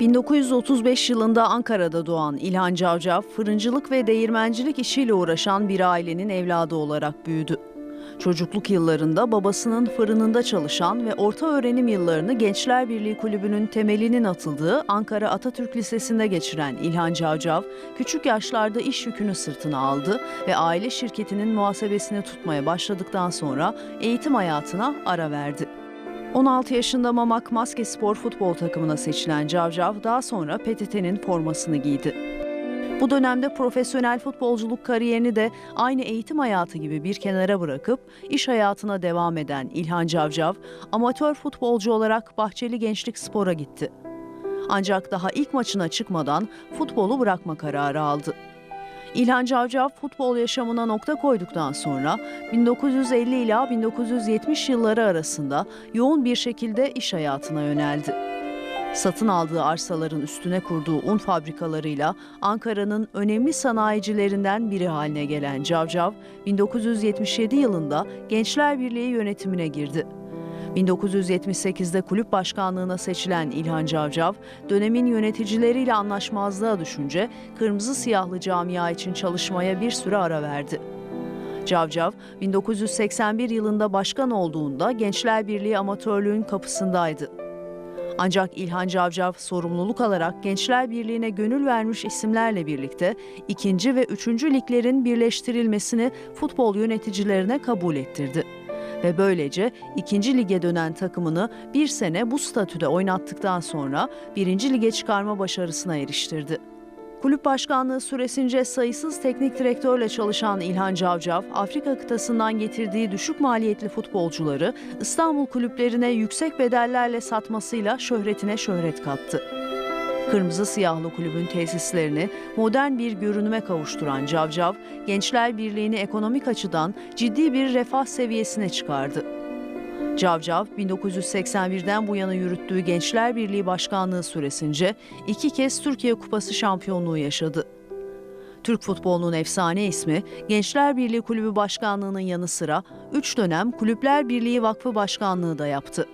1935 yılında Ankara'da doğan İlhan Cavcav, fırıncılık ve değirmencilik işiyle uğraşan bir ailenin evladı olarak büyüdü. Çocukluk yıllarında babasının fırınında çalışan ve orta öğrenim yıllarını Gençler Birliği Kulübü'nün temelinin atıldığı Ankara Atatürk Lisesi'nde geçiren İlhan Cavcav, küçük yaşlarda iş yükünü sırtına aldı ve aile şirketinin muhasebesini tutmaya başladıktan sonra eğitim hayatına ara verdi. 16 yaşında Mamak Maske Spor futbol takımına seçilen Cavcav daha sonra PTT'nin formasını giydi. Bu dönemde profesyonel futbolculuk kariyerini de aynı eğitim hayatı gibi bir kenara bırakıp iş hayatına devam eden İlhan Cavcav, amatör futbolcu olarak Bahçeli Gençlik Spor'a gitti. Ancak daha ilk maçına çıkmadan futbolu bırakma kararı aldı. İlhan Cavcav futbol yaşamına nokta koyduktan sonra 1950 ila 1970 yılları arasında yoğun bir şekilde iş hayatına yöneldi. Satın aldığı arsaların üstüne kurduğu un fabrikalarıyla Ankara'nın önemli sanayicilerinden biri haline gelen Cavcav, 1977 yılında Gençler Birliği yönetimine girdi. 1978'de kulüp başkanlığına seçilen İlhan Cavcav, dönemin yöneticileriyle anlaşmazlığa düşünce kırmızı siyahlı camia için çalışmaya bir süre ara verdi. Cavcav, 1981 yılında başkan olduğunda Gençler Birliği amatörlüğün kapısındaydı. Ancak İlhan Cavcav sorumluluk alarak Gençler Birliği'ne gönül vermiş isimlerle birlikte ikinci ve üçüncü liglerin birleştirilmesini futbol yöneticilerine kabul ettirdi. Ve böylece ikinci lige dönen takımını bir sene bu statüde oynattıktan sonra birinci lige çıkarma başarısına eriştirdi. Kulüp başkanlığı süresince sayısız teknik direktörle çalışan İlhan Cavcav, Afrika kıtasından getirdiği düşük maliyetli futbolcuları İstanbul kulüplerine yüksek bedellerle satmasıyla şöhretine şöhret kattı. Kırmızı Siyahlı Kulübün tesislerini modern bir görünüme kavuşturan Cavcav, Gençler Birliği'ni ekonomik açıdan ciddi bir refah seviyesine çıkardı. Cavcav, 1981'den bu yana yürüttüğü Gençler Birliği Başkanlığı süresince iki kez Türkiye Kupası şampiyonluğu yaşadı. Türk futbolunun efsane ismi Gençler Birliği Kulübü Başkanlığı'nın yanı sıra 3 dönem Kulüpler Birliği Vakfı Başkanlığı da yaptı.